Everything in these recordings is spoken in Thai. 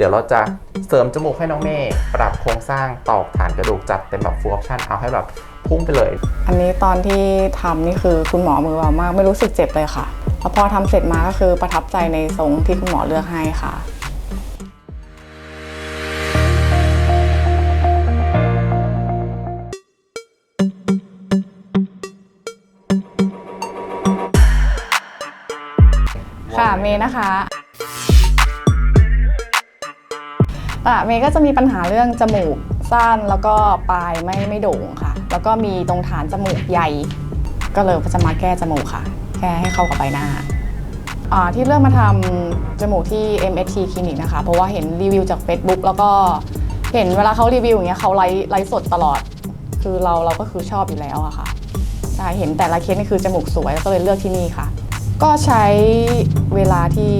เดี๋ยวเราจะเสริมจมูกให้น้องเมย์ปรับโครงสร้างตอกฐานกระดูกจัดเต็มแบบ full option เอาให้แบบพุ่งไปเลย อันนี้ตอนที่ทำนี่คือคุณหมอมือเบามากไม่รู้สึกเจ็บเลยค่ะแล้วพอทำเสร็จมาก็คือประทับใจในทรงที่คุณหมอเลือกให้ค่ะค่ะเมย์นะคะ อะเมย์ก็จะมีปัญหาเรื่องจมูกสั้นแล้วก็ปลายไม่ไม่โด่งค่ะ แล้วก็มีตรงฐานจมูกใหญ่ ก็เลยจะมาแก้จมูกค่ะ แก้ให้เข้ากับใบหน้าที่เลือกมาทำจมูกที่ MST คลินิกนะคะ เพราะว่าเห็นรีวิวจาก Facebook แล้วก็เห็นเวลาเขารีวิวอย่างเงี้ยเขาไลฟ์ไลฟ์สดตลอด คือเราเราก็คือชอบอยู่แล้วอะค่ะใช่เห็นแต่ละเคสนี่คือจมูกสวยแล้วก็เลยเลือกที่นี่ค่ะ ก็ใช้เวลาที่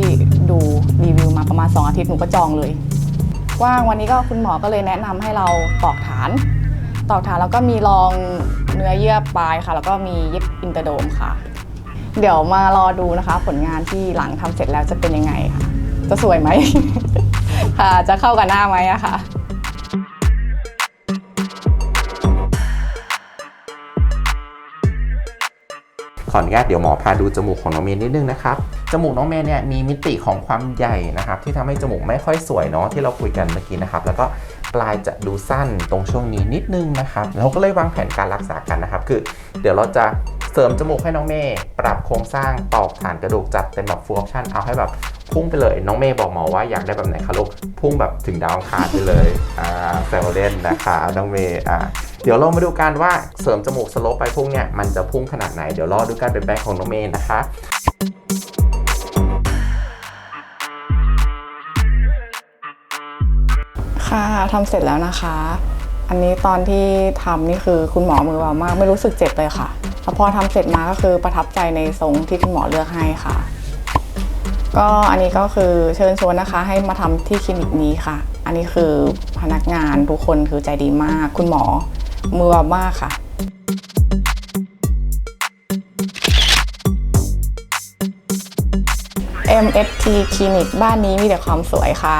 ดูรีวิวมาประมาณ 2 อาทิตย์หนูก็จองเลย ว่างวันนี้ก็คุณหมอก็เลยแนะนำให้เราตอกฐาน ตอกฐานแล้วก็มีรองเนื้อเยื่อปลายค่ะ แล้วก็มีเย็บอินเตอร์โดมค่ะ เดี๋ยวมารอดูนะคะ ผลงานที่หลังทำเสร็จแล้วจะเป็นยังไงค่ะ จะสวยไหมค่ะ จะเข้ากับหน้าไหมอะค่ะ ขออนุญาตเดี๋ยวหมอพาดูจมูกของน้องเมย์นิดนึงนะครับ จมูกน้องเมย์เนี่ยมีมิติของความใหญ่นะครับ ที่ทำให้จมูกไม่ค่อยสวยเนาะที่เราคุยกันเมื่อกี้นะครับ แล้วก็ปลายจะดูสั้นตรงช่วงนี้นิดนึงนะครับ เราก็เลยวางแผนการรักษากันนะครับ คือ เดี๋ยวเราจะเสริมจมูกให้น้องเมย์ปรับโครงสร้างตอกฐานกระดูกจัดเต็มแบบฟูลออปชั่นเอาให้แบบ พุ่งไปเลย น้องเมย์บอกหมอว่าอยากได้แบบไหนคะลูกพุ่งแบบถึงดาวคารไปเลยอ่าแซวเล่นนะคะน้องเมย์อ่าเดี๋ยวเรามาดูกันว่าเสริมจมูกสโลปไปพุ่งเนี่ยมันจะพุ่งขนาดไหนเดี๋ยวรอดูการเปลี่ยนแปลงของน้องเมย์นะคะค่ะทำเสร็จแล้วนะคะ อันนี้ตอนที่ทำนี่คือคุณหมอมือเบามาก ไม่รู้สึกเจ็บเลยค่ะแล้วพอทำเสร็จมาก็คือประทับใจในทรงที่คุณหมอเลือกให้ค่ะ ก็อันนี้ก็คือเชิญชวนนะคะให้มาทำที่คลินิกนี้ค่ะ อันนี้คือพนักงานทุกคนคือใจดีมาก คุณหมอมือเบามากค่ะ MST คลินิกบ้านนี้มีแต่ความสวยค่ะ